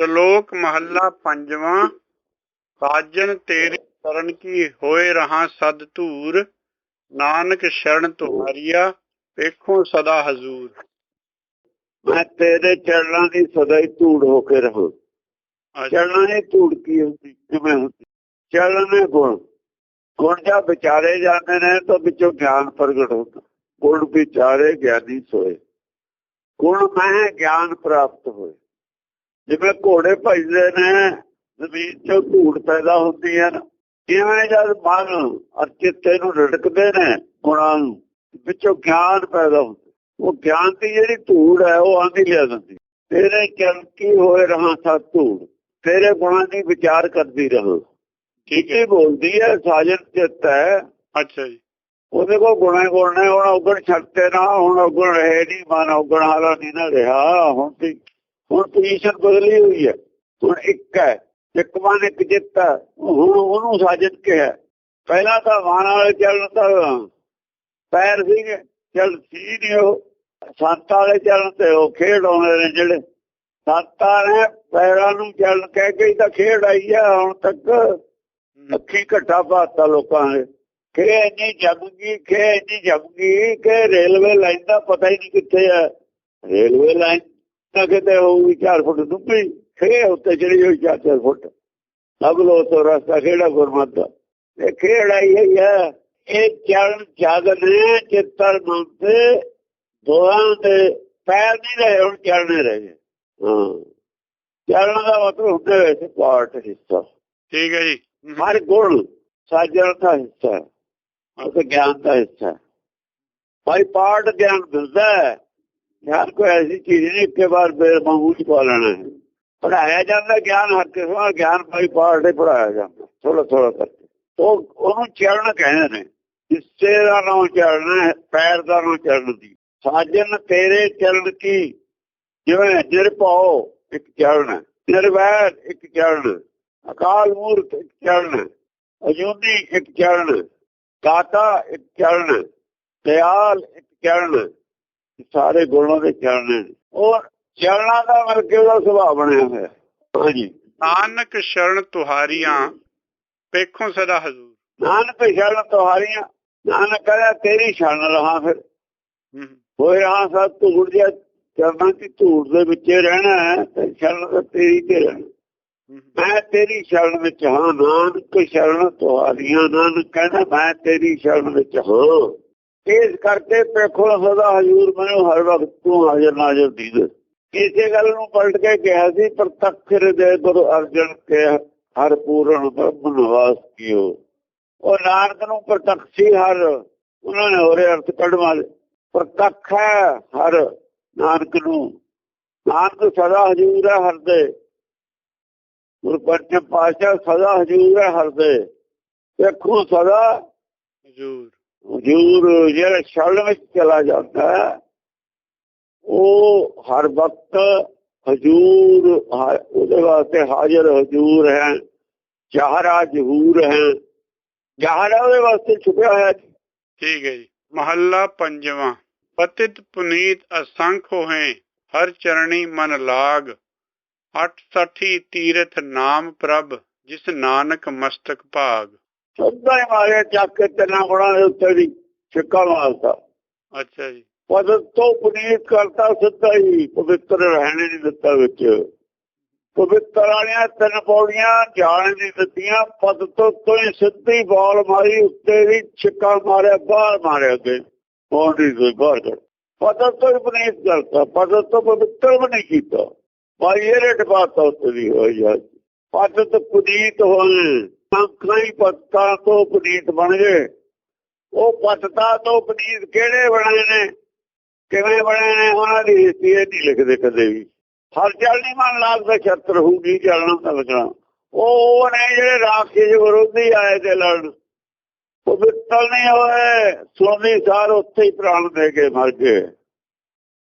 ਸ਼ਲੋਕ ਮਹੱਲਾ ਪੰਜਵਾਂ ਸਾਜਨ ਤੇਰੀ ਸ਼ਰਨ ਕੀ ਹੋਏ ਰਹਾ ਸਦ ਧੂਰ ਨਾਨਕ ਸ਼ਰਨ ਤੁਹਾਰੀਆ ਵੇਖੋ ਸਦਾ ਹਜ਼ੂਰ। ਮੈਂ ਤੇਰੇ ਚਰਨਾਂ ਦੀ ਸਦਾ ਹੀ ਧੂੜ ਹੋ ਕੇ ਰਹਾਂ। ਚਰਨਾਂ ਦੀ ਧੂੜ ਕੀ ਹੁੰਦੀ? ਕਿਵੇਂ ਹੁੰਦੀ? ਚਰਨ ਨੇ ਗੁਣ। ਗੁਣ ਜਾਂ ਵਿਚਾਰੇ ਜਾਂਦੇ ਨੇ ਤਾਂ ਵਿੱਚੋਂ ਗਿਆਨ ਪ੍ਰਗਟ ਹੁੰਦਾ। ਗੁਣ ਵਿਚਾਰੇ ਗਿਆਨੀ ਸੋਏ। ਗੁਣ ਮੈਂ ਗਿਆਨ ਪ੍ਰਾਪਤ ਹੋਏ। ਜਿਵੇਂ ਘੋੜੇ ਭਜਦੇ ਨੇ ਜ਼ਮੀਨ ਚੋਂ ਧੂੜ ਪੈਦਾ ਹੁੰਦੀ ਹੈ। ਇਵੇਂ ਜਦ ਮਨ ਅਰ ਚਿੱਤੇ ਨੂੰ ਰੜਕਦੇ ਨੇ ਗੁਣਾਂ ਨੂੰ ਵਿੱਚੋਂ ਗਿਆਨ ਪੈਦਾ ਹੁੰਦਾ। ਉਹ ਗਿਆਨ ਦੀ ਜਿਹੜੀ ਧੂੜ ਹੈ ਉਹ ਆਂਦੀ ਲਿਆ ਦਿੰਦੀ। ਤੇਰੇ ਚਲਕੀ ਹੋਏ ਰਹਾ ਸਤ ਧੂੜ? ਤੇਰੇ ਗੁਣਾਂ ਦੀ ਵਿਚਾਰ ਕਰਦੀ ਰਹਾਂ। ਠੀਕ ਹੀ ਬੋਲਦੀ ਹੈ ਸਾਜਨ ਚਿੱਤ ਹੈ। ਅੱਛਾ ਜੀ। ਉਹਦੇ ਕੋਲ ਗੁਣੇ ਗੁਣ ਹੁਣ ਉਗਣ ਛੱਡਤੇ ਨਾ ਹੁਣ ਉਗਣ ਰਹੇ ਨਹੀਂ ਮਨ ਉਗਣ ਹਾਲਾ ਨਹੀਂ ਨਾ ਰਿਹਾ। ਹੁਣ ਤੇ ਹੁਣ ਪੋਜੀਸ਼ਨ ਬਦਲੀ ਹੋਈ ਹੈ। ਹੁਣ ਇੱਕ ਹੈ ਇੱਕ ਮਨ ਇੱਕ ਜਿੱਤ ਹੈ। ਹੁਣ ਉਹਨੂੰ ਸਾਜਨ ਕਿਹਾ ਪਹਿਲਾਂ ਤਾਂ ਮਨ ਵਾਲੇ ਚੱਲਣ ਤਾਂ ਪੈਰ ਸੀਗੇ ਚੱਲ ਸੀ ਨਹੀਂ ਉਹ। ਸੰਤਾਂ ਵਾਲੇ ਚੱਲਣ ਤੇ ਉਹ ਖੇਡ ਆਉਂਦੇ ਨੇ ਜਿਹੜੇ। ਸੰਤਾਂ ਨੇ ਪੈਰਾਂ ਨੂੰ ਚੱਲਣ ਕਹਿ ਕੇ ਤਾਂ ਖੇਡ ਆਈ ਹੈ ਹੁਣ ਤੱਕ। ਅੱਖੀ ਘੱਟਾ ਪਾਤਾ ਲੋਕਾਂ ਨੇ। ਕਿ ਇੰਨੀ ਜੰਗੀ ਕਿ ਇੰਨੀ ਜੰਗੀ ਕਿ ਰੇਲਵੇ ਲਾਈਨ ਦਾ ਪਤਾ ਹੀ ਨਹੀਂ ਕਿੱਥੇ ਹੈ। ਰੇਲਵੇ ਲਾਈਨ ਤਾਂ ਕਿਤੇ ਹੋਊਗੀ 4 ਫੁੱਟ ਡੁੱਬੀ ਖੇ ਉੱਤੇ ਚੜੀ ਹੋਈ 4 ਫੁੱਟ। ਲੱਭ ਲੋ ਤੋ ਰਸਤਾ ਕਿਹੜਾ ਗੁਰਮਤ ਦਾ। ਇਹ ਖੇੜ ਹੋਈ ਹੈ। ਇਹ ਚਰਨ ਜਾਗਨੇ ਚਿੱਤਰ ਮਨ ਤੇ ਦੋਹਾਂ ਦੇ ਪੈਰ ਨਹੀਂ ਰਹੇ ਹੁਣ ਚੜਨੇ ਰਹੇ। ਹਾਂ। ਚਰਨ ਦਾ ਮਤਲਬ ਹੁੰਦੇ ਵਿੱਚ ਪਾਰਟ ਹਿੱਸਾ। ਠੀਕ ਹੈ ਜੀ। ਹਰ ਗੁਣ ਸਾਜਣ ਦਾ ਹਿੱਸਾ ਹੈ। ਗਿਆਨ ਦਾ ਹਿੱਸਾ ਹੈ। ਭਾਈ ਪਾਠ ਗਿਆਨ ਹੈ। ਗਿਆਨ ਕੋਈ ਐਸੀ ਚੀਜ਼ ਨਹੀਂ ਕਿ ਵਾਰ ਬੇਰ ਮੂੰਹ ਚ ਪਾ ਲੈਣਾ ਹੈ। ਪੜਾਇਆ ਜਾਂਦਾ, ਗਿਆਨ ਹਰ ਕਿਸਮ ਦਾ ਗਿਆਨ ਭਾਈ ਪਾਠ ਪੜਾਇਆ ਜਾਂਦਾ ਥੋੜਾ ਥੋੜਾ ਕਰਕੇ। ਉਹ, ਉਹਨੂੰ ਚੜਨ ਕਹਿੰਦੇ ਨੇ ਹਿੱਸੇ ਦਾ ਨਾਮ ਚੜਨਾ ਹੈ, ਪੈਰ ਦਾ ਨਾਮ ਚੜਨ ਦੀ। ਸਾਜਨ ਤੇਰੇ ਚਰਨ ਕੀ? ਜਿਵੇਂ ਨਿਰਭਉ ਇੱਕ ਚੜਨ ਨਿਰਵੈਰ ਇੱਕ ਚੜਨ ਅਕਾਲ ਮੂਰਤ ਇੱਕ ਚੜਨ ਅਜੂਨੀ ਇੱਕ ਚੜਨ ਦਾਤਾ ਇੱਕ ਚੜਨ ਦਿਆਲ ਇੱਕ ਚੜਨ ਸਾਰੇ ਗੁਣਾਂ ਦੇ ਚੜਨ ਉਹ ਚੜਨਾ ਦਾ ਮਤਲਬ ਕਿ ਉਹਦਾ ਸੁਭਾਅ ਬਣਿਆ ਹੋਇਆ। ਹਾਂਜੀ ਨਾਨਕ ਸ਼ਰਨ ਤੁਹਾਰੀਆਂ ਵੇਖੋ ਸਦਾ ਹਜ਼ੂਰ। ਨਾਨਕ ਸ਼ਰਨ ਤੁਹਾਰੀਆਂ ਨਾਨਕ ਕਹਿੰਦਾ ਤੇਰੀ ਸ਼ਰਨ ਰਹਾ ਫਿਰ। ਹੋਏ ਰਹਾ ਸਭ ਧੂੜ ਜਿਹਾ ਚਰਨਾਂ ਦੀ ਧੂੜ ਦੇ ਵਿੱਚ ਰਹਿਣਾ ਹੈ ਤੇ ਸ਼ਰਨ ਤਾਂ ਤੇਰੀ ਤੇ ਰਹਿਣਾ। ਮੈਂ ਤੇਰੀ ਸ਼ਰਨ ਵਿੱਚ ਹਾਂ ਨਾਨਕ ਸ਼ਰਨ ਤੁਹਾਰੀਆਂ ਨਾਨਕ ਕਹਿੰਦਾ ਮੈਂ ਤੇਰੀ ਸ਼ਰਨ ਵਿੱਚ ਹਾਂ। ਇਸ ਕਰਕੇ ਪੇਖੋ ਸਦਾ ਹਜ਼ੂਰ ਮੈਨੂੰ ਹਰ ਵਕਤ ਤੂੰ ਹਾਜ਼ਰ ਨਾਜ਼ਰ ਦੀਦ। ਇਸੇ ਗੱਲ ਨੂੰ ਪਲਟ ਕੇ ਕਿਹਾ ਸੀ, ਪ੍ਰਤੱਖ ਦੇ ਗੁਰੂ ਅਰਜਨ ਕੇ ਹਰ ਪੂਰਨ ਬ੍ਰਹਮ ਨਿਵਾਸ ਕੀਓ। ਉਹ ਨਾਨਕ ਨੂੰ ਪ੍ਰਤੱਖ ਸੀ ਹਰ, ਉਹਨਾਂ ਨੇ ਹੋਰੇ ਅਰਥ ਕੱਢਵਾ ਲਏ ਪ੍ਰਤੱਖ ਹੈ ਹਰ ਨਾਨਕ ਨੂੰ। ਨਾਨਕ ਸਦਾ ਹਜ਼ੂਰ ਹੈ ਹਰ ਦੇ। ਗੁਰੂ ਪੰਚਮ ਪਾਸ਼ਾ ਸਦਾ ਹਜ਼ੂਰ ਹੈ ਹਰ ਦੇ। ਵੇਖੋ ਸਦਾ ਹਜ਼ੂਰ। ਹਜ਼ੂਰ ਜਿਹੜਾ ਛਲ ਵਿੱਚ ਚਲਾ ਜਾਂਦਾ ਉਹ ਹਰ ਵਕਤ ਹਜ਼ੂਰ ਹਾ- ਉਹਦੇ ਵਾਸਤੇ ਹਾਜ਼ਰ ਹਜ਼ੂਰ ਹੈ ਚਾਹਰਾ ਜ਼ਹੂਰ ਹੈ ਚਾਹਰਾ ਉਹਦੇ ਵਾਸਤੇ ਛੁਪਿਆ ਹੋਇਆ ਠੀਕ ਹੈ ਜੀ। ਮਹੱਲਾ ਪੰਜਵਾਂ। ਪਤਿਤ ਪੁਨੀਤ ਅਸੰਖ ਹੋਏ, ਹਰ ਚਰਣੀ ਮਨ ਲਾਗ। ਅਠ ਸਠੀ ਤੀਰਥ ਨਾਮ ਪ੍ਰਭ, ਜਿਸ ਨਾਨਕ ਮਸਤਕ ਭਾਗ। ਸਦਾ ਹੀ ਮਾਰਿਆ ਚੱਕ ਕੇ ਤਿੰਨਾਂ ਗੁਣਾਂ ਦੇ ਉੱਤੇ ਦੀ ਛਿੱਕਾ ਮਾਰਦਾ ਅੱਛਾ ਜੀ। ਪਦ ਤੋਂ ਪੁਨੀਤ ਕਰਤਾ ਸਿੱਧਾ ਹੀ ਪਵਿੱਤਰ ਰਹਿਣੇ ਨਹੀਂ ਦਿੱਤਾ ਵਿੱਚ। ਪਵਿੱਤਰ ਵਾਲੀਆਂ ਤਿੰਨ ਪੌੜੀਆਂ ਜਾਣ ਦੀ ਦਿੱਤੀਆਂ ਪਦ ਤੋਂ ਤੋਂ ਹੀ ਸਿੱਧੀ ਬਾਲ ਮਾਰੀ ਉੱਤੇ ਦੀ ਛਿੱਕਾ ਮਾਰਿਆ ਬਾਹਰ ਮਾਰਿਆ ਅੱਗੇ। ਪੌੜੀ ਤੋਂ ਬਾਹਰ ਕਰ ਪਦ ਤੋਂ ਪੁਨੀਤ ਕਰਤਾ ਪਦ ਤੋਂ ਪਵਿੱਤਰ ਵੀ ਨਹੀਂ ਕੀਤਾ। ਭਾਈ ਇਹ ਰੇਟ ਬਾਤ ਉੱਤੇ ਦੀ ਹੋਈ ਜਾ ਪਦ ਤੋਂ ਪੁਨੀਤ ਹੋਏ ਸੰਖਾਂ ਪੱਤਾ ਤੋਂ ਪੁਨੀਤ ਬਣ ਗਏ। ਉਹ ਪੱਤਾ ਤੋਂ ਪੁਨੀਤ ਕਿਹੜੇ ਬਣੇ ਨੇ? ਕਿਵੇਂ ਬਣੇ ਨੇ? ਉਹਨਾਂ ਦੀ ਹਿਸਟਰੀ ਨਹੀਂ ਲਿਖਦੇ ਕਦੇ ਵੀ। ਹਰ ਚੱਲ ਨਹੀਂ ਮਨ ਲੱਗਦਾ ਛਤਰ ਹੋਊਗੀ ਚੱਲਣਾ ਤਾਂ ਲੱਗਣਾ। ਉਹ ਨੇ ਜਿਹੜੇ ਰਾਖੀ ਵਿਰੋਧੀ ਆਏ ਤੇ ਲੜਨ। ਪਵਿੱਤਰ ਨਹੀਂ ਹੋਏ ਸੁਣਨੀ ਸਾਰ ਉੱਥੇ ਹੀ ਪ੍ਰਾਣ ਦੇ ਕੇ ਮਰ ਗਏ।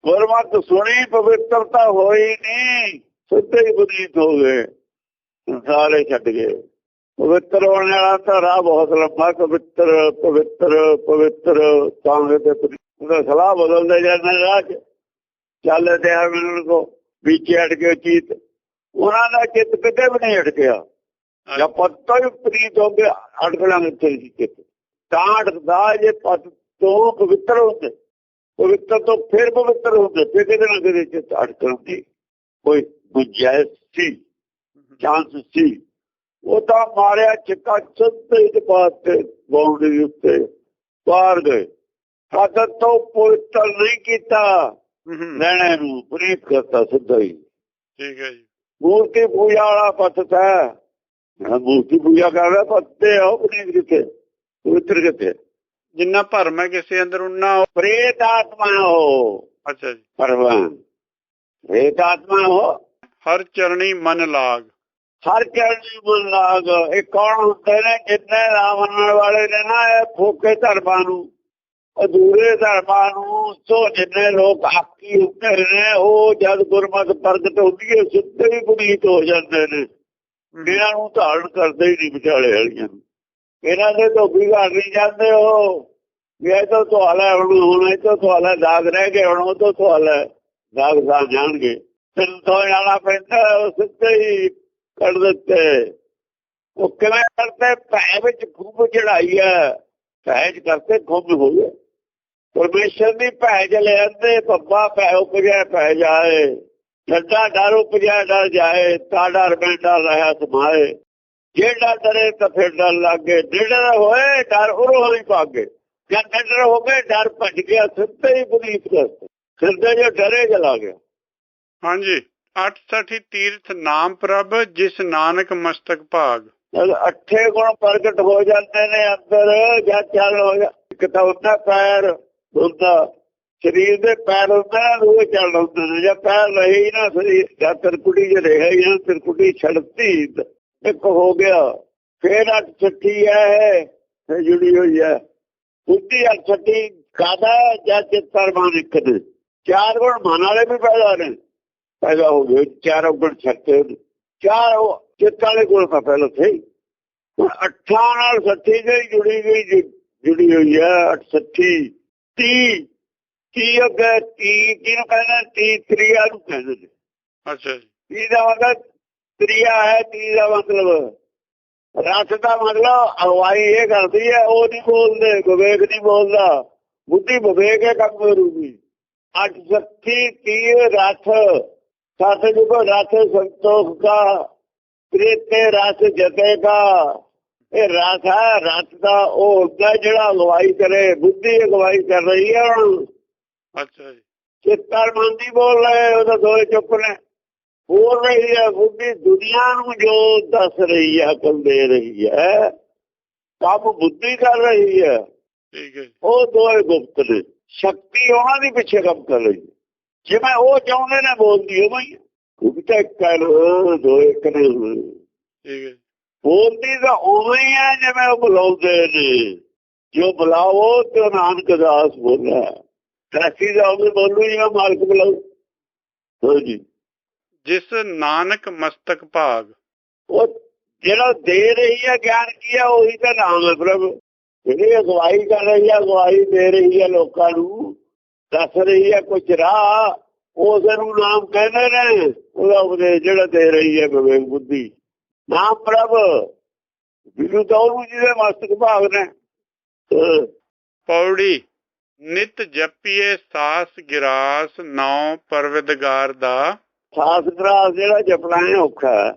ਗੁਰਮਤ ਸੁਣੀ ਪਵਿੱਤਰਤਾ ਹੋਈ ਨਹੀਂ, ਸਿੱਧੇ ਹੀ ਬਦੀਤ ਹੋ ਗਏ। ਸਾਰੇ ਛੱਡ ਗਏ। ਪਵਿੱਤਰ ਹੋਣ ਵਾਲਾ ਤਾਂ ਰਾਹ ਬਹੁਤ ਲੰਬਾ ਪਵਿੱਤਰ ਪਵਿੱਤਰ ਪਵਿੱਤਰ ਤਾਂ ਤੇ ਉਹਦਾ ਸਲਾਹ ਬਦਲਦੇ ਜਾਂਦੇ ਰਾਹ ਚ ਚੱਲਦੇ ਆ ਮੈਨੂੰ ਕੋ ਵਿੱਚ ਅੜ ਕੇ ਚੀਤ। ਉਹਨਾਂ ਦਾ ਚਿੱਤ ਕਿਤੇ ਵੀ ਨਹੀਂ ਅਟਕਿਆ ਜਾਂ ਪੱਤਾ ਹੀ ਪ੍ਰੀਤ ਹੋ ਗਿਆ ਅਟਕਣਾ ਕਿੱਥੇ ਸੀ ਚਿੱਤ। ਤਾਂ ਅਟਕਦਾ ਜੇ ਪਤ ਤੋਂ ਪਵਿੱਤਰ ਹੁੰਦੇ। ਪਵਿੱਤਰ ਤੋਂ ਫਿਰ ਪਵਿੱਤਰ ਹੁੰਦੇ ਫਿਰ ਕਿਤੇ ਨਾ ਕਿਤੇ ਚਿੱਤ ਅਟਕਣ ਦੀ ਕੋਈ ਗੁੰਜਾਇਸ਼ ਸੀ ਚਾਂਸ ਸੀ। ਉਹ ਤਾਂ ਮਾਰਿਆ ਚਿੱਕਾ ਸਿੱਧੇ ਦੇ ਪਾਸੇ ਬਾਉਂਡਰੀ ਉੱਤੇ ਪਾਰ ਗਏ। ਆਦਤ ਤੋਂ ਪਵਿੱਤਰ ਨਹੀਂ ਕੀਤਾ। ਲੈਣੇ ਨੂੰ ਪ੍ਰੀਤ ਕਰਤਾ ਸਿੱਧਾ ਹੀ। ਠੀਕ ਹੈ ਜੀ। ਮੂਰਤੀ ਪੂਜਾ ਵਾਲਾ ਪੱਤ ਹੈ। ਮੂਰਤੀ ਪੂਜਾ ਕਰਦਾ ਪੱਤੇ ਆ ਪ੍ਰੀਤ ਕਿੱਥੇ? ਪਵਿੱਤਰ ਕਿੱਥੇ? ਜਿੰਨਾ ਭਰਮ ਹੈ ਕਿਸੇ ਅੰਦਰ ਉਨਾ ਪ੍ਰੇਤ ਆਤਮਾ ਹੋ। ਅੱਛਾ ਜੀ। ਪਰਵਾਨ ਪ੍ਰੇਤ ਆਤਮਾ ਹੋ। ਹਰ ਚਰਣੀ ਮਨ ਲਾਗ। ਹਰ ਚਰਨੀ ਮਨ ਇਹ ਕੌਣ ਹੁੰਦੇ ਨੇ? ਜਿੰਨੇ ਰਾਵਣ ਵਾਲੇ ਨੇ ਨਾ, ਇਹ ਫੋਕੇ ਧਰਮਾਂ ਨੂੰ, ਅਧੂਰੇ ਧਰਮਾਂ ਨੂੰ ਤੋਂ ਜਿੰਨੇ ਲੋਕ ਆਕੀ ਹੁੰਦੇ ਨੇ, ਉਹ ਜਦ ਗੁਰਮਤ ਪ੍ਰਗਟ ਹੁੰਦੀ ਹੈ, ਸਿੱਧੇ ਹੀ ਪੁਨੀਤ ਹੋ ਜਾਂਦੇ ਨੇ। ਇਹਨਾਂ ਨੂੰ ਧਾਰਨ ਕਰਦੇ ਹੀ ਨਹੀਂ ਵਿਚਾਲੇ ਵਾਲੀਆਂ ਨੂੰ। ਇਹਨਾਂ ਦੇ ਤੋਂ ਵਿਗਾੜ ਨਹੀਂ ਜਾਂਦੇ ਉਹ। ਵੀ ਇਹ ਤਾਂ ਤੁਹਾਲਾ ਹੁਣ ਹੁਣ ਇਹ ਤਾਂ ਤੁਹਾਲਾ ਦਾਗ ਰਹਿ ਗਏ, ਹੁਣ ਉਹ ਤਾਂ ਤੁਹਾਲਾ ਦਾਗ ਸਾਹ ਜਾਣਗੇ। ਤਿੰਨ ਤੋਂ ਜਾਣਾ ਪੈਂਦਾ ਸਿੱਧੇ ਹੀ ਕੱਢ ਦਿੱਤੇ। ਉਹ ਕਿਵੇਂ ਕਰਦੇ? ਭੈ ਵਿੱਚ ਖੂਬ ਚੜਾਈ ਹੈ ਭੈ ਚ ਖੁੰਭ ਹੋ ਗਏ। ਪਰਮੇਸ਼ਰ ਦੀ ਭੈ ਚ ਲੈ ਆਂਦੇ ਭੈ ਉਪਜਿਆ ਭੈ ਜਾਏ। ਛੱਡਾ ਡਰ ਉਪਜਿਆ ਡਰ ਜਾਏ। ਤਾਂ ਡਰ ਮੈਂ ਡਰ ਰਹਾ ਸਮਾਏ। ਜਿਹੜਾ ਡਰੇ ਤਾਂ ਫਿਰ ਡਰ ਲੱਗੇ। ਜਿਹੜਾ ਹੋਏ, ਡਰ ਉਰੋਂ ਹੀ ਭਾਗੇ। ਜਦ ਡਰ ਹੋ ਗਏ, ਡਰ ਭੱਜ ਗਿਆ। ਸਿੱਧੇ ਹੀ ਪੁਨੀਤ ਕਰਤੇ। ਸਿੱਧੇ ਜੋ ਡਰੇ ਚਲਾ ਗਿਆ। ਹਾਂਜੀ। 68 ਤੀਰਥ ਨਾਮ ਪ੍ਰਭ, ਜਿਸ ਨਾਨਕ ਮਸਤਕ ਭਾਗ। ਅੱਠੇ ਗੁਣ ਪ੍ਰਗਟ ਹੋ ਜਾਂਦੇ ਨੇ ਅੰਦਰ, ਜਾਂ ਚੱਲ ਹੋ ਜਾ ਇੱਕ ਹੁੰਦਾ ਪੈਰ ਹੁੰਦਾ, ਸਰੀਰ ਦੇ ਪੈਰ ਹੁੰਦਾ, ਉਹ ਚੱਲ ਹੁੰਦੇ ਨੇ। ਪੈਰ ਰਹੇ ਨਾ ਸਰੀਰ, ਜਾਂ ਤਿਰਕੁਟੀ ਜੇ ਰਹੇ ਹੀ ਨਾ ਛੜਤੀ। ਇੱਕ ਹੋ ਗਿਆ, ਫੇਰ ਅੱਠ ਛੱਟੀ ਹੈ, ਫੇਰ ਜੁੜੀ ਹੋਈ ਹੈ। ਬੁੱਧੀ ਅੱਠ ਛੱਟੀ ਕਾਦਾ ਜਾਂ ਚਿੱਤਰ ਮਾਨ ਇੱਕ ਦੇ। ਚਾਰ ਗੁਣ ਮਨ ਵਾਲੇ ਵੀ ਪੈਦਾ ਨੇ। ਪੈਦਾ ਹੋ ਗਏ ਚਾਰ ਗੁਣ ਛੱਤੇ ਚਾਰ ਚਿੱਤ ਵਾਲੇ ਗੁਣ ਤਾਂ ਪਹਿਲਾਂ ਥੇ ਅੱਠਾਂ ਨਾਲ ਸੱਠੀ ਜਿਹੜੀ ਜੁੜੀ ਗਈ ਜੁੜੀ ਹੋਈ ਹੈ 68 30 30 ਅੱਗੇ 30 ਕਿਹਨੂੰ ਕਹਿੰਦੇ 30 ਤ੍ਰਿਆ ਨੂੰ ਕਹਿੰਦੇ ਨੇ। ਅੱਛਾ ਜੀ। ਇਹਦਾ ਮਤਲਬ ਤ੍ਰਿਆ ਹੈ 30 ਦਾ ਮਤਲਬ ਰਸ ਦਾ ਮਤਲਬ ਅਗਵਾਈ ਇਹ ਕਰਦੀ ਹੈ ਉਹ ਨਹੀਂ ਬੋਲਦੇ ਵਿਵੇਕ ਨਹੀਂ ਬੋਲਦਾ ਬੁੱਧੀ ਵਿਵੇਕ ਹੈ ਕੰਮ ਕਰੂਗੀ ਅੱਠ ਸੱਤੀ 30 ਰਥ ਸਤ ਜੁਗੋ ਰਥ ਸੰਤੋਖ ਦਾ ਪ੍ਰੀਤੇ ਰਸ ਜਤੇਗਾ ਇਹ ਰਸ ਹੈ ਰਥ ਦਾ ਉਹ ਹੁੰਦਾ ਜਿਹੜਾ ਅਗਵਾਈ ਕਰੇ ਬੁੱਧੀ ਅਗਵਾਈ ਕਰ ਰਹੀ ਹੈ ਅੱਛਾ ਜੀ। ਚਿੱਤਰ ਮੰਦੀ ਬੋਲ ਰਹੇ ਉਹਦਾ ਦੋਏ ਚੁੱਪ ਨੇ। ਬੋਲ ਰਹੀ ਹੈ ਬੁੱਧੀ ਦੁਨੀਆ ਨੂੰ ਜੋ ਦੱਸ ਰਹੀ ਹੈ ਅਕਲ ਦੇ ਰਹੀ ਹੈ ਕੰਮ ਬੁੱਧੀ ਕਰ ਰਹੀ ਹੈ। ਠੀਕ ਹੈ ਉਹ ਦੋਏ ਗੁਪਤ ਨੇ। ਸ਼ਕਤੀ ਉਹਨਾਂ ਦੀ ਪਿੱਛੇ ਕੰਮ ਕਰ ਰਹੀ ਹੈ। ਜਿਵੇਂ ਉਹ ਚਾਹੁੰਦੇ ਨੇ ਬੋਲਦੀ ਉਹ ਹੀ ਗੁਪਤਾ ਕਰ ਦੋ ਇੱਕ ਨੇ। ਠੀਕ ਹੈ। ਜੀ। ਬੋਲਦੀ ਤਾਂ ਉਵੇਂ ਹੀ ਹੈ ਜਿਵੇਂ ਉਹ ਬੁਲਾਉਂਦੇ ਨੇ। ਜੋ ਬੁਲਾਓ ਤੇ ਨਾਨਕ ਦਾਸ ਬੋਲਿਆ। ਕਾਸੀ ਦਾ ਉਹ ਬੋਲੂ ਜਿਵੇਂ ਮਾਲਕ ਬੁਲਾਉ ਹਾਂਜੀ ਜਿਸ ਨਾਨਕ ਮਸਤਕ ਭਾਗ। ਉਹ ਜਿਹੜਾ ਦੇ ਰਹੀ ਹੈ ਗਿਆਨ ਕੀ ਹੈ ਉਹੀ ਤਾਂ ਨਾਮ ਹੈ ਪ੍ਰਭ। ਜਿਹੜੀ ਅਗਵਾਈ ਕਰ ਰਹੀ ਹੈ ਅਗਵਾਈ ਦੇ ਰਹੀ ਹੈ ਲੋਕਾਂ ਨੂੰ। ਦੱਸ ਰਹੀ ਹੈ ਕੁਝ ਰਾਹ ਉਸ ਨੂੰ ਨਾਮ ਕਹਿੰਦੇ ਨੇ ਉਹਦਾ ਉਪਦੇਸ਼ ਜਿਹੜਾ ਦੇ ਰਹੀ ਹੈ ਵਿਵੇਕ ਬੁੱਧੀ। ਨਾਮ ਪ੍ਰਭ ਵਿਰੂ ਤਾਂ ਉਹਨੂੰ ਜਿਹਦੇ ਮਸਤਕ ਭਾਗ ਨੇ। ਪੌੜੀ ਨਿਤ ਜਪੀਏ ਸਾਸ ਗਿਰਾਸ ਨੌ ਪਰਵਿਦਗਾਰ ਦਾ। ਸਾਸ ਗਰਾਸ ਜਿਹੜਾ ਜਪਣਾ ਹੈ ਔਖਾ।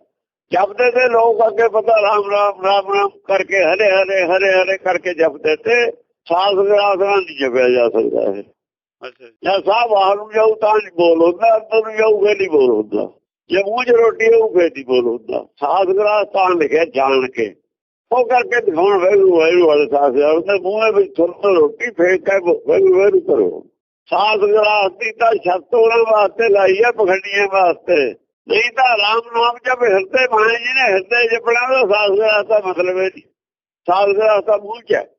ਜਪਦੇ ਤੇ ਲੋਕ ਅੱਗੇ ਪਤਾ ਰਾਮ ਰਾਮ ਰਾਮ ਰਾਮ ਕਰਕੇ ਹਰੇ ਹਰੇ ਹਰੇ ਹਰੇ ਕਰਕੇ ਜਪਦੇ ਤੇ ਸਾਸ ਗਰਾਸ ਨਾਲ ਨਹੀਂ ਜਪਿਆ ਜਾ ਸਕਦਾ ਹੈ ਜਾਂ ਸਾਹ ਬਾਹਰ ਨੂੰ ਜਾਊ ਤਾਂ ਨਹੀਂ ਬੋਲ ਹੁੰਦਾ, ਅੰਦਰ ਨੂੰ ਜਾਊ ਫੇਰ ਨਹੀਂ ਬੋਲ ਹੁੰਦਾ। ਜੇ ਮੂੰਹ 'ਚ ਰੋਟੀ ਹੋਊ ਫੇਰ ਨਹੀਂ ਬੋਲ ਹੁੰਦਾ। ਸਾਸ ਗਰਾਸ ਤਾਂ ਲਿਖਿਆ ਜਾਣ ਕੇ। ਉਹ ਕਰਕੇ ਦਿਖਾਉਣ ਵੈਰੂ ਵੇਰੂ ਵਾਲੇ ਸਾਸ ਗਰਾਸ ਉਹਦੇ ਮੂੰਹ ਵਿੱਚ ਥੋੜਾ ਰੋਟੀ ਫੇਕ ਕੇ ਵੈਰੂ ਵੈਰੂ ਕਰੋ। ਸਾਸ ਗਰਾਸ ਦੀ ਤਾਂ ਛੱਤ ਉਹਨਾਂ ਵਾਸਤੇ ਲਾਈ ਹੈ ਪਖੰਡੀਆਂ ਵਾਸਤੇ। ਨਹੀਂ ਤਾਂ ਰਾਮ ਨਾਮ ਜਪ ਹਿਰਦੇ ਮਾਏ ਜੀ ਨੇ, ਹਿਰਦੇ ਜਪਣਾ ਦਾ ਸਾਸ ਗਰਾਸ ਦਾ ਮਤਲਬ ਹੈ ਜੀ ਸਾਸ ਗਰਾਸ ਦਾ ਮੂੰਹ 'ਚ ਹੈ।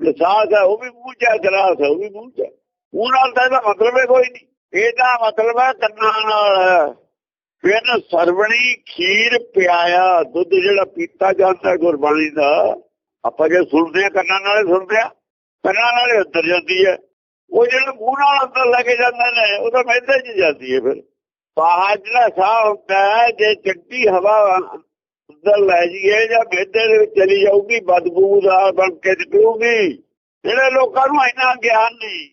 ਜੇ ਹੈ ਉਹ ਵੀ ਮੂੰਹ 'ਚ ਹੈ ਗਰਾਸ ਹੈ ਉਹ ਵੀ ਮੂੰਹ 'ਚ ਹੈ। ਮੂੰਹ ਨਾਲ ਤਾਂ ਇਹਦਾ ਮਤਲਬ ਹੈ ਕੋਈ ਨਹੀਂ। ਇਹਦਾ ਮਤਲਬ ਹੈ ਕੰਨਾਂ ਨਾਲ। ਫਿਰ ਸਰਵਣੀ ਖੀਰ ਪਿਆਇਆ, ਦੁੱਧ ਜਿਹੜਾ ਪੀਤਾ ਜਾਂਦਾ ਗੁਰਬਾਣੀ ਦਾ, ਆਪਾਂ ਜੇ ਸੁਣਦੇ ਆ ਕੰਨਾਂ ਨਾਲੇ ਸੁਣਦੇ ਆ ਕੰਨਾਂ ਨਾਲੇ ਅੰਦਰ ਜਾਂਦੀ ਹੈ। ਉਹ ਜਿਹੜਾ ਮੂੰਹ ਨਾਲ ਅੰਦਰ ਲੈ ਕੇ ਜਾਂਦਾ ਨੇ ਉਹ ਤਾਂ ਮਹਿੰਦੇ 'ਚ ਜਾਂਦੀ ਹੈ ਫਿਰ। ਬਾਹਰ ਜਿਹੜਾ ਸਾਹ ਹੁੰਦਾ ਜੇ ਚੰਗੀ ਹਵਾ ਅੰਦਰ ਲੈ ਜੀਏ ਜਾਂ ਮੇਦੇ ਦੇ ਵਿੱਚ ਚਲੀ ਜਾਊਗੀ ਬਦਬੂਦਾਰ ਬਣ ਕੇ ਨਿਕਲੂਗੀ। ਜਿਹੜੇ ਲੋਕਾਂ ਨੂੰ ਇੰਨਾ ਗਿਆਨ ਨਹੀਂ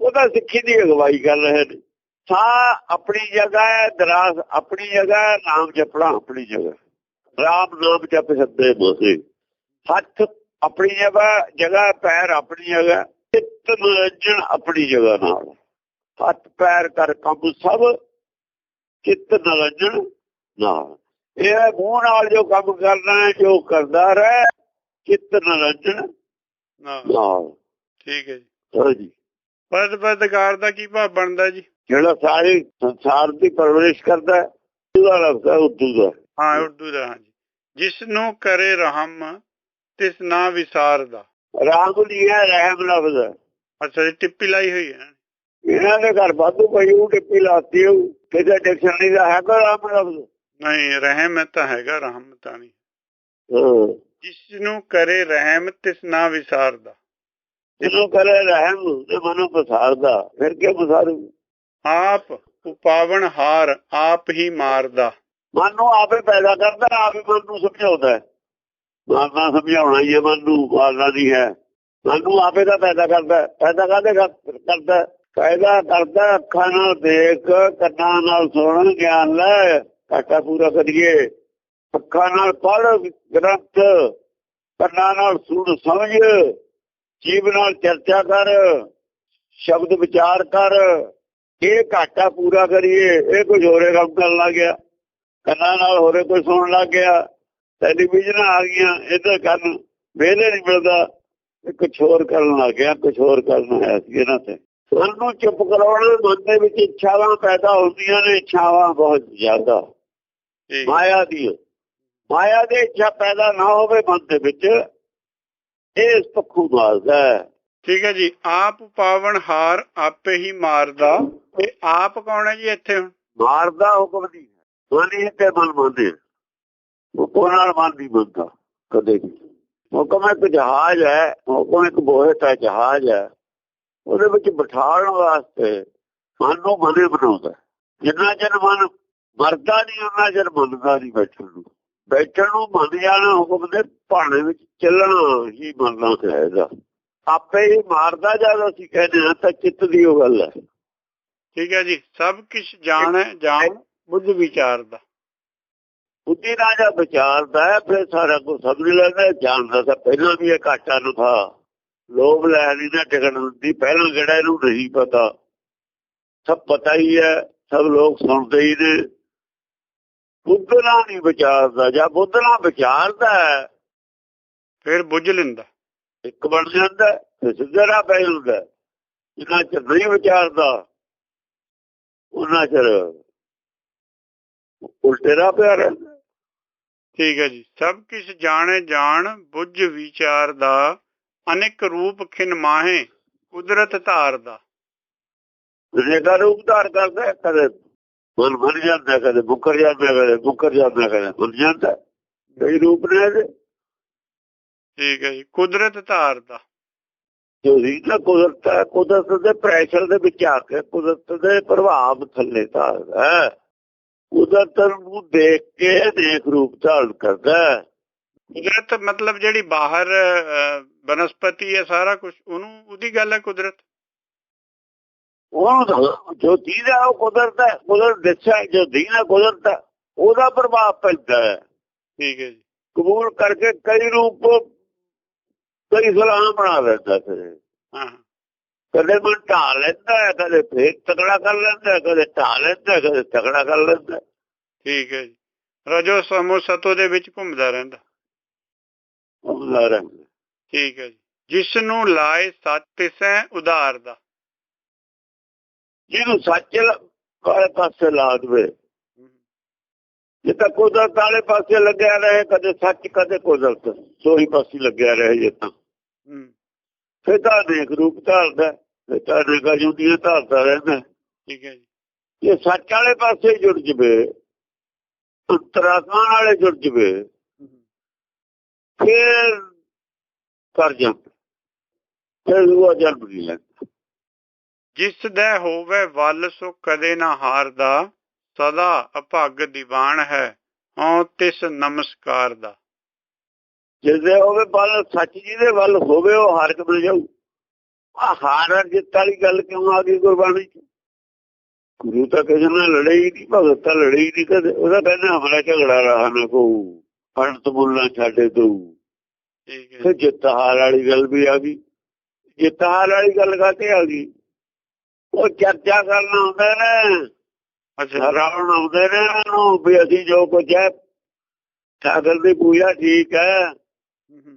ਉਹ ਤਾਂ ਸਿੱਖੀ ਦੀ ਅਗਵਾਈ ਕਰ ਰਹੇ ਨੇ। ਸਾਹ ਆਪਣੀ ਜਗ੍ਹਾ ਹੈ ਦਰਾਸ ਆਪਣੀ ਜਗ੍ਹਾ ਹੈ ਨਾਮ ਜਪਣਾ ਆਪਣੀ ਜਗ੍ਹਾ ਰਾਮ ਨਾਮ ਜਪ ਸਕਦੇ ਬੋਸੇ ਹੱਥ ਆਪਣੀ ਜਗ੍ਹਾ ਜਗ੍ਹਾ ਪੈਰ ਆਪਣੀ ਜਗ੍ਹਾ ਚਿੱਤ ਨਿਰੰਜਨ ਆਪਣੀ ਜਗ੍ਹਾ ਨਾਲ। ਹੱਥ ਪੈਰ ਕਰ ਕੰਮ ਸਭ ਚਿੱਤ ਨਿਰੰਜਨ ਨਾਲ। ਇਹ ਮੂੰਹ ਨਾਲ ਜੋ ਕੰਮ ਕਰਨਾ ਹੈ ਜੋ ਕਰਦਾ ਰਹੇ ਚਿੱਤ ਨਿਰੰਜਨ ਨਾ ਨਾਲ। ਠੀਕ ਹੈ ਜੀ। ਹਾਂਜੀ ਪਰਦ ਪਰਦਕਾਰ ਦਾ ਕੀ ਭਾਵ ਬਣਦਾ ਜੀ? ਜਿਹੜਾ ਸਾਰੇ ਸੰਸਾਰ ਦੀ ਪਰਵਰਿਸ਼ ਕਰਦਾ ਹੈ ਉਹਦਾ ਲਫ਼ਜ਼ ਹੈ ਉਰਦੂ ਦਾ। ਹਾਂ ਉਰਦੂ ਦਾ ਹਾਂ ਜੀ। ਜਿਸ ਨੂੰ ਕਰੇ ਰਹਿਮ ਤਿਸ ਨਾ ਵਿਸਾਰਦਾ। ਰਾਮ ਨਹੀਂ ਹੈ ਰਹਿਮ ਲਫ਼ਜ਼ ਅੱਛਾ ਜੀ ਟਿੱਪੀ ਲਾਈ ਹੋਈ ਹੈ ਇਹਨਾਂ ਦੇ ਘਰ ਵਾਧੂ ਪਈ ਉਹ ਟਿੱਪੀ ਲਾਤੀ ਉਹ ਕਿਤੇ ਡਿਕਸ਼ਨਰੀ ਦਾ ਹੈਗਾ ਰਾਮ ਲਫ਼ਜ਼? ਨਹੀਂ ਰਹਿਮ ਤਾਂ ਹੈਗਾ ਰਹਿਮ ਤਾਂ ਨਹੀਂ। ਹਾਂ। ਜਿਸ ਨੂੰ ਕਰੇ ਰਹਿਮ ਤਿਸ ਨਾ ਵਿਸਾਰਦਾ। ਜਿਹਨੂੰ ਕਰੇ ਰਹਿਮ ਤੇ ਮਨੋਂ ਪਸਾਰਦਾ ਫਿਰ ਕੀ ਪਸਾਰੂ ਆਪ ਉਪਾਵਨ ਹਾਰ ਆਪ ਹੀ ਮਾਰਦਾ। ਮਨ ਨੂੰ ਆਪੇ ਪੈਦਾ ਕਰਦਾ ਆਪ ਹੀ ਮਨ ਨੂੰ ਸਮਝਾਉਂਦਾ। ਮਾਰਨਾ ਸਮਝਾਉਣਾ ਹੀ ਹੈ ਮਨ ਨੂੰ ਮਾਰਨਾ ਨਹੀਂ ਹੈ। ਮਨ ਨੂੰ ਆਪੇ ਦਾ ਪੈਦਾ ਕਰਦਾ। ਪੈਦਾ ਕਰ- ਕਰਦਾ? ਪੈਦਾ ਕਰਦਾ ਅੱਖਾਂ ਨਾਲ ਦੇਖ ਕੰਨਾਂ ਨਾਲ ਸੁਣ ਗਿਆਨ ਲੈ। ਘਾਟਾ ਪੂਰਾ ਕਰੀਏ। ਅੱਖਾਂ ਨਾਲ ਪੜ੍ਹ ਗ੍ਰੰਥ। ਕੰਨਾਂ ਨਾਲ ਸੁਣ ਸਮਝ। ਜੀਵ ਨਾਲ ਚਰਚਾ ਕਰ ਸ਼ਬਦ ਵਿਚਾਰ ਕਰ ਇਹ ਘਾਟਾ ਪੂਰਾ ਕਰੀਏ ਇਹ ਕੁਝ ਹੋਰੇ ਕੰਮ ਕਰਨ ਲੱਗ ਗਿਆ। ਕੰਨਾਂ ਨਾਲ ਹੋਰੇ ਕੋਈ ਸੁਣਨ ਲੱਗ ਗਿਆ। ਟੈਲੀਵਿਜ਼ਨ ਆ ਗਈਆਂ ਇਹਦਾ ਕਰਨ ਵੇਲੇ ਨਹੀਂ ਮਿਲਦਾ। ਕੁਛ ਹੋਰ ਕਰਨ ਲੱਗ ਗਿਆ ਕੁਛ ਹੋਰ ਕਰਨਾ ਹੈ ਸੀ ਇਹਨਾਂ ਤੇ। ਸਾਨੂੰ ਚੁੱਪ ਕਰਾਉਣ ਮਨ ਦੇ ਵਿੱਚ ਇੱਛਾਵਾਂ ਪੈਦਾ ਹੁੰਦੀਆਂ ਨੇ ਇੱਛਾਵਾਂ ਬਹੁਤ ਜ਼ਿਆਦਾ। ਮਾਇਆ ਦੀ। ਮਾਇਆ ਦੀ ਇੱਛਾ ਪੈਦਾ ਨਾ ਹੋਵੇ ਮਨ ਦੇ ਵਿੱਚ ਇਹ ਇਸ ਪੱਖੋਂ ਮਾਰਦਾ ਹੈ। ਠੀਕ ਹੈ ਜੀ। ਆਪ ਪਾਵਨ ਹਾਰ ਆਪੇ ਹੀ ਮਾਰਦਾ। ਤੇ ਆਪ ਕੌਣ ਹੈ ਜੀ ਇੱਥੇ ਹੁਣ? ਮਾਰਦਾ ਹੁਕਮ ਨਹੀਂ ਮਨ ਤੇ ਮਨ ਮੰਨਦੇ ਹੁਕਮ ਨਾਲ ਮਨ ਨਹੀਂ ਮੰਨਦਾ ਕਦੇ ਵੀ। ਹੁਕਮ ਇੱਕ ਜਹਾਜ਼ ਹੈ। ਹੁਕਮ ਇੱਕ ਬੋਹਤ ਹੈ ਜਹਾਜ਼ ਹੈ। ਉਹਦੇ ਵਿੱਚ ਬਿਠਾਉਣ ਵਾਸਤੇ ਮਨ ਨੂੰ ਮਨੇ ਬਣਾਉਂਦਾ। ਜਿੰਨਾ ਚਿਰ ਮਨ ਮਰਦਾ ਨਹੀਂ ਉਹਨਾਂ ਚਿਰ ਮੰਨਦਾ ਨਹੀਂ ਬੈਠਣ ਨੂੰ। ਬੈਠਣ ਨੂੰ ਮੰਨ ਜਾਣਾ ਹੁਕਮ ਦੇ ਭਾਣੇ ਵਿੱਚ ਚੱਲਣਾ ਹੀ ਮੰਨਣਾ ਚਾਹੀਦਾ। ਆਪੇ ਹੀ ਮਾਰਦਾ ਜਦ ਅਸੀਂ ਕਹਿੰਦੇ ਹਾਂ ਤਾਂ ਚਿੱਤ ਦੀ ਉਹ ਗੱਲ ਹੈ। ਠੀਕ ਹੈ ਜੀ ਸਭ ਕੁਝ ਜਾਣ ਹੈ ਜਾਣ ਬੁੱਧ ਵਿਚਾਰਦਾ। ਬੁੱਧੀ ਨਾਲ ਜਦ ਵਿਚਾਰਦਾ ਹੈ ਫਿਰ ਸਾਰਾ ਕੁਝ ਸਮਝ ਲੈਂਦਾ ਜਾਣਦਾ ਤਾਂ ਪਹਿਲਾਂ ਵੀ ਇਹ ਘਾਟਾ ਨਫਾ ਲੋਭ ਲੈ ਨਹੀਂ ਨਾ ਟਿਕਣ ਦਿੰਦੀ ਪਹਿਲਾਂ ਕਿਹੜਾ ਇਹਨੂੰ ਨਹੀਂ ਪਤਾ। ਸਭ ਪਤਾ ਹੀ ਹੈ ਸਭ ਲੋਕ ਸੁਣਦੇ ਹੀ ਨੇ। ਬੁੱਧ ਨਾਲ ਨਹੀਂ ਵਿਚਾਰਦਾ ਜਾਂ ਬੁੱਧ ਨਾਲ ਵਿਚਾਰਦਾ ਫਿਰ ਬੁੱਝ ਲੈਂਦਾ। ਇੱਕ ਬਣ ਜਾਂਦਾ ਫਿਰ ਸਿੱਧਾ ਪੈ ਜਾਂਦਾ। ਜਿੰਨਾ ਚਿਰ ਨਹੀਂ ਵਿਚਾਰਦਾ ਉਹਨਾਂ ਚਿਰ ਉਲਟੇ ਰਾਹ ਪਿਆ ਰਹਿੰਦਾ ਠੀਕ ਹੈ ਜੀ। ਸਭ ਕੁਝ ਜਾਣੇ ਜਾਣ ਬੁੱਝ ਵਿਚਾਰਦਾ ਅਨੇਕ ਰੂਪ ਖਿਨ ਮਾਹੇ ਕੁਦਰਤ ਧਾਰਦਾ ਰੇਗਾ ਰੂਪ ਧਾਰ ਕਰਦਾ ਹੈ, ਕਦੇ ਮਨ ਬਣ ਜਾਂਦਾ ਕਦੇ ਮੁੱਕਰ ਜਾਂਦਾ ਕਦੇ ਮੁੱਕਰ ਜਾਂਦਾ ਕਦੇ ਬਣ ਜਾਂਦਾ। ਕਈ ਰੂਪ ਨੇ ਇਹਦੇ। ਠੀਕ ਹੈ ਜੀ ਕੁਦਰਤ ਧਾਰਦਾ ਜੋ ਰੀਤ ਹੈ ਕੁਦਰਤ ਹੈ ਕੁਦਰਤ ਦੇ ਪ੍ਰੈਸ਼ਰ ਦੇ ਵਿੱਚ ਆ ਕੇ ਕੁਦਰਤ ਦੇ ਪ੍ਰਭਾਵ ਥੱਲੇ ਧਾਰਦਾ ਹੈ। ਕੁਦਰਤ ਨੂੰ ਦੇਖ ਕੇ ਦੇਖ ਰੂਪ ਧਾਰਨ ਕਰਦਾ ਕੁਦਰਤ ਮਤਲਬ ਜਿਹੜੀ ਬਾਹਰ ਬਨਸਪਤੀ ਹੈ ਸਾਰਾ ਕੁਝ ਉਹਨੂੰ ਉਹਦੀ ਗੱਲ ਹੈ ਕੁਦਰਤ। ਉਹਨੂੰ ਜੋ ਦੀਦਾ ਉਹ ਕੁਦਰਤ ਹੈ ਕੁਦਰਤ ਦੱਸਿਆ ਜੋ ਦੀਨਾ ਕੁਦਰਤ ਹੈ ਉਹਦਾ ਪ੍ਰਭਾਵ ਪੈਂਦਾ ਹੈ। ਠੀਕ ਹੈ ਜੀ। ਕਬੂਲ ਕਰਕੇ ਕਈ ਰੂਪ ਕਈ ਸਲਾਮ ਬਣਾ ਲੈਂਦਾ ਫਿਰ। ਹਾਂ। ਕਦੇ ਮਨ ਢਾ ਲੈਂਦਾ ਹੈ ਕਦੇ ਫੇਰ ਤਕੜਾ ਕਰ ਲੈਂਦਾ ਕਦੇ ਢਾ ਲੈਂਦਾ ਕਦੇ ਤਕੜਾ ਕਰ ਲੈਂਦਾ। ਠੀਕ ਹੈ ਜੀ। ਰਜੋ ਸਮੋ ਸਤੋ ਦੇ ਵਿੱਚ ਘੁੰਮਦਾ ਰਹਿੰਦਾ। ਘੁੰਮਦਾ ਰਹਿੰਦਾ। ਠੀਕ ਹੈ ਜੀ। ਜਿਸ ਨੂੰ ਲਾਏ ਸੱਚ ਤਿਸੈ ਉਧਾਰਦਾ ਜਿਹਨੂੰ ਸੱਚ ਵਾਲੇ ਪਾਸੇ ਲਾ ਦੇਵੇ। ਜੇ ਤਾਂ ਕੁਦਰਤ ਵਾਲੇ ਪਾਸੇ ਲੱਗਿਆ ਰਹੇ ਕਦੇ ਸੱਚ ਕਦੇ ਕੁਦਰਤ। ਸੋਹੀ ਪਾਸੇ ਲੱਗਿਆ ਰਹੇ ਜੇ ਤਾਂ। ਫਿਰ ਤਾਂ ਦੇਖ ਰੂਪ ਧਾਰਦਾ ਫਿਰ ਤਾਂ ਦੇਖਾ ਜੁਦੀਆਂ ਧਾਰਦਾ ਰਹਿੰਦਾ ਠੀਕ ਹੈ ਜੀ। ਜੇ ਸੱਚ ਵਾਲੇ ਪਾਸੇ ਜੁੜ ਜਵੇ ਅੰਤਰਾਤਮਾ ਵਾਲੇ ਜੁੜ ਜਵੇ ਫਿਰ ਕਰ ਜਾਂਦਾ। ਫਿਰ ਉਹ ਜਨਮ ਨਹੀਂ ਲੈਂਦਾ। ਜਿਸ ਦਾ ਹੋਵੇ ਵੱਲ ਸੋ ਕਦੇ ਨਾ ਹਾਰਦਾ ਸਦਾ ਅਭਾਗ ਦੀਵਾਨ ਹੈ ਹਉ ਤਿਸ ਨਮਸਕਾਰ ਦਾ। ਜਿਸਦੇ ਹੋਵੇ ਬਲ ਸੱਚ ਜੀ ਦੇ ਵੱਲ ਹੋਵੇ ਉਹ ਹਾਰ ਕੇ ਮਿਲ ਜਾਊ। ਆ ਹਾਰ ਜਿੱਤ ਵਾਲੀ ਗੱਲ ਕਿਉਂ ਆ ਗਈ ਗੁਰਬਾਣੀ ਚ? ਗੁਰੂ ਤਾਂ ਕਿਸੇ ਨਾਲ ਲੜੇ ਹੀ ਨਹੀਂ ਭਗਤ ਤਾਂ ਲੜੇ ਹੀ ਨਹੀਂ ਕਦੇ। ਉਹਦਾ ਕਹਿੰਦਾ ਹਮਲਾ ਝਗੜਾ ਰਹਾ ਨਾ ਕੋ ਪੰਡਤ ਬੁੱਲਾਂ ਛੱਡੇ ਦਊ ਠੀਕ ਹੈ। ਜਿੱਤ ਹਾਰ ਵਾਲੀ ਗੱਲ ਵੀ ਆ ਗਈ। ਜਿੱਤ ਹਾਰ ਵਾਲੀ ਗੱਲ ਕਾਤੇ ਆ ਗਈ? ਉਹ ਚਰਚਾ ਕਰਨਾ ਹੁੰਦਾ ਨੇ। ਅੱਛਾ ਰਾਵਣ ਆਉਂਦੇ ਨੇ ਇਹਨਾਂ ਨੂੰ ਵੀ ਅਸੀਂ ਜੋ ਕੁਝ ਹੈ ਠਾਕਰ ਦੀ ਪੂਜਾ ਠੀਕ ਹੈ।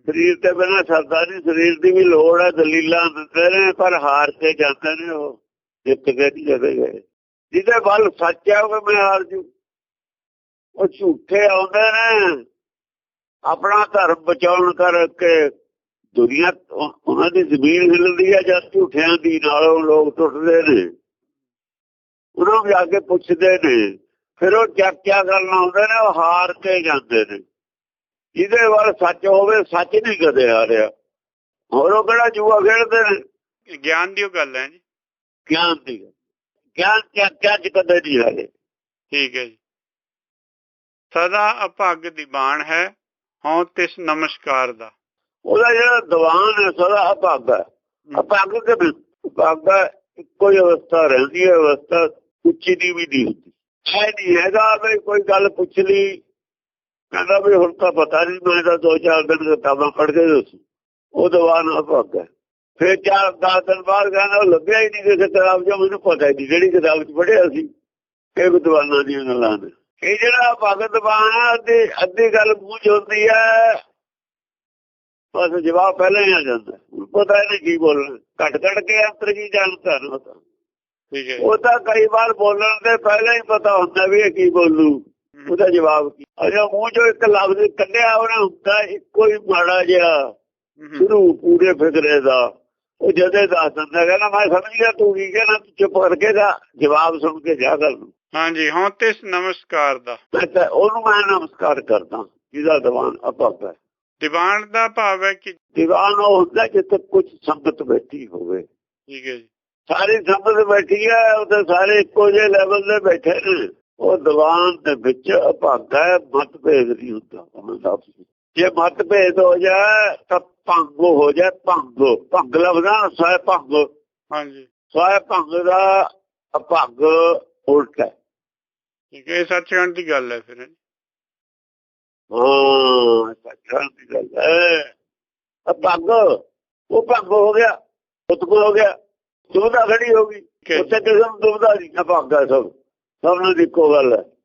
ਸਰੀਰ ਤੇ ਬਿਨਾ ਸਰਦਾ ਨਹੀਂ ਸਰੀਰ ਦੀ ਵੀ ਲੋੜ ਹੈ ਦਲੀਲਾਂ ਦਿੰਦੇ ਨੇ ਪਰ ਹਾਰ ਕੇ ਜਾਂਦੇ ਨੇ ਉਹ ਜਿੱਤ ਕੇ ਨਹੀਂ ਜਾਂਦੇ ਗਏ। ਜਿਹਦੇ ਵੱਲ ਸੱਚ ਹੈ ਉਹ ਮੈਂ ਹਾਰ ਜੂ। ਉਹ ਝੂਠੇ ਆਉਂਦੇ ਨੇ। ਆਪਣਾ ਧਰਮ ਬਚਾਉਣ ਕਰਕੇ ਦੁਨੀਆ ਉਹ- ਉਹਨਾਂ ਦੀ ਜ਼ਮੀਨ ਹਿੱਲਦੀ ਹੈ ਜਦ ਝੂਠਿਆਂ ਦੀ ਨਾਲੋਂ ਲੋਕ ਟੁੱਟਦੇ ਨੇ। ਉਹਨਾਂ ਨੂੰ ਜਾ ਕੇ ਪੁੱਛਦੇ ਨੇ। ਫਿਰ ਉਹ ਚਰਚਾ ਕਰਨ ਆਉਂਦੇ ਨੇ ਉਹ ਹਾਰ ਕੇ ਜਾਂਦੇ ਨੇ। ਜਿਹਦੇ ਵੱਲ ਸੱਚ ਹੋਵੇ ਸੱਚ ਨਹੀਂ ਕਦੇ ਹਾਰਿਆ ਹੋਰ ਉਹ ਕਿਹੜਾ ਜੂਆ ਖੇਡਦੇ ਨੇ? ਗਿਆਨ ਦੀ ਉਹ ਗੱਲ ਹੈ ਜੀ। ਗਿਆਨ ਦੀ ਗਿਆਨ ਚਰਚਾ ਚ ਕਦੇ ਨਹੀਂ ਹਾਰੇ ਠੀਕ ਹੈ ਜੀ। ਸਦਾ ਅਭਾਗ ਦੀਵਾਨ ਹੈ ਹਉ ਤਿਸ ਨਮਸਕਾਰ ਦਾ। ਉਹਦਾ ਜਿਹੜਾ ਦੀਵਾਨ ਹੈ ਸਦਾ ਅਭਾਗਾ ਅਭਾਗ ਕੇ ਵੀ ਇੱਕੋ ਹੀ ਅਵਸਥਾ ਰਹਿੰਦੀ ਹੈ, ਅਵਸਥਾ ਉੱਚੀ ਦੀ ਵੀ ਨਹੀਂ ਹੁੰਦੀ। ਐ ਨਹੀਂ, ਹੈਗਾ ਵੀ ਕੋਈ ਗੱਲ ਪੁੱਛ ਲਈ। ਕਹਿੰਦਾ ਵੀ ਹੁਣ ਤਾਂ ਪਤਾ ਨਹੀਂ, ਮੈਂ ਤਾਂ ਦੋ ਚਾਰ ਦਿਨ ਕਿਤਾਬਾਂ ਪੜ੍ਹ ਕੇ ਦੱਸੂ ਉਹ ਦੀਵਾਨ ਹੈ। ਫੇਰ ਚਾਰ, ਦਸ ਦਿਨ ਬਾਅਦ ਕਹਿੰਦਾ ਉਹ ਲੱਭਿਆ ਹੀ ਨਹੀਂ ਕਿਸੇ ਕਿਤਾਬ 'ਚ, ਮੈਨੂੰ ਪਤਾ ਹੀ ਨਹੀਂ ਜਿਹੜੀ ਕਿਤਾਬ 'ਚ ਪੜ੍ਹਿਆ ਸੀ ਇਹ ਵਿਦਵਾਨਾਂ ਦੀਆਂ ਗੱਲਾਂ ਨੇ। ਇਹ ਜਿਹੜਾ ਭਗਤ ਦੀਵਾਨ ਹੈ, ਅੱਧੀ ਗੱਲ ਮੂੰਹ 'ਚ ਹੁੰਦੀ ਹੈ। ਬਸ ਜਵਾਬ ਪਹਿਲਾਂ ਹੀ ਆ ਜਾਂਦਾ। ਪਤਾ ਨਹੀਂ ਕੀ ਬੋਲਣਾ। ਘਟ ਘਟ ਕੇ ਅੰਤਰ ਕੀ ਜਾਣਦਾ ਨਾ ਤਾਂ। ਠੀਕ ਹੈ ਉਹ ਤਾਂ ਕਈ ਵਾਰ ਬੋਲਣ ਦੇ ਪਹਿਲਾਂ ਹੀ ਪਤਾ ਹੁੰਦਾ ਵੀ ਇਹ ਕੀ ਬੋਲੂ। ਉਹਦਾ ਜਵਾਬ ਕੀ? ਅਜਾ ਮੂੰਹ ਚੋਂ ਇੱਕ ਲਫ਼ਜ਼ ਕੱਢਿਆ ਉਹਨਾਂ ਹੁੰਦਾ ਇੱਕੋ ਹੀ ਮਾੜਾ ਜਿਹਾ। ਸ਼ੁਰੂ ਪੂਰੇ ਫਿਕਰੇ ਦਾ। ਉਹ ਜਦੇ ਦੱਸ ਦਿੰਦਾ ਕਹਿੰਦਾ ਮੈਂ ਸਮਝ ਗਿਆ ਤੂੰ ਕੀ ਕਹਿਣਾ ਤੂੰ ਚੁੱਪ ਕਰਕੇ ਦਾ ਜਵਾਬ ਸੁਣ ਕੇ ਜਾ ਕਰ ਹਾਂਜੀ ਹਉ ਤਿਸ ਨਮਸਕਾਰ ਦਾ। ਤਾਂ ਉਹਨੂੰ ਮੈਂ ਨਮਸਕਾਰ ਕਰਦਾ। ਜਿਹਦਾ ਦੀਵਾਨ ਅਪਾਪ ਹੈ ਦੀਵਾਨ ਦਾ ਭਾਵ ਹੈ ਕਿ ਦੀਵਾਨ ਉਹ ਹੁੰਦਾ ਜਿੱਥੇ ਕੁਝ ਸੰਗਤ ਬੈਠੀ ਹੋਵੇ। ਠੀਕ ਹੈ ਜੀ। ਸਾਰੀ ਸੰਗਤ ਬੈਠੀ ਹੈ ਉੱਥੇ ਸਾਰੇ ਇੱਕੋ ਜਿਹੇ ਲੈਵਲ ਤੇ ਬੈਠੇ ਨੇ। ਉਹ ਦੀਵਾਨ ਦੇ ਵਿੱਚ ਅਭਾਗਾ ਹੈ ਮਤਭੇਦ ਨਹੀਂ ਹੁੰਦਾ ਉਹਨਾਂ ਦਾ ਜੇ ਮਤਭੇਦ ਹੋ ਜਾਏ ਤਾਂ ਭੰਗ ਹੋ ਜਾਏ ਭੰਗ। ਭੰਗ ਲਫ਼ਜ਼ਾਂ ਸਹਿ ਭੰਗ। ਹਾਂਜੀ। ਸਹਿ ਭੰਗ ਦਾ ਅਭਾਗ ਉਲਟ ਹੈ। ਠੀਕ ਹੈ ਸੱਚਖੰਡ ਦੀ ਗੱਲ ਹੈ ਫਿਰ। ਹਾਂ ਸੱਚਾਂ ਦੀ ਗੱਲ ਹੈ। ਅਭਾਗ ਉਹ ਭੰਗ ਹੋ ਗਿਆ ਉਤਕ ਹੋ ਗਿਆ ਦੁਬਦਾ ਖੜੀ ਹੋ ਗਈ। ਉੱਥੇ ਕਿਸੇ ਨੂੰ ਦੁਬਦਾ ਨਹੀਂ ਅਭਾਗਾ ਸਭ। ਸਭ ਨੂੰ ਇੱਕੋ ਗੱਲ ਹੈ।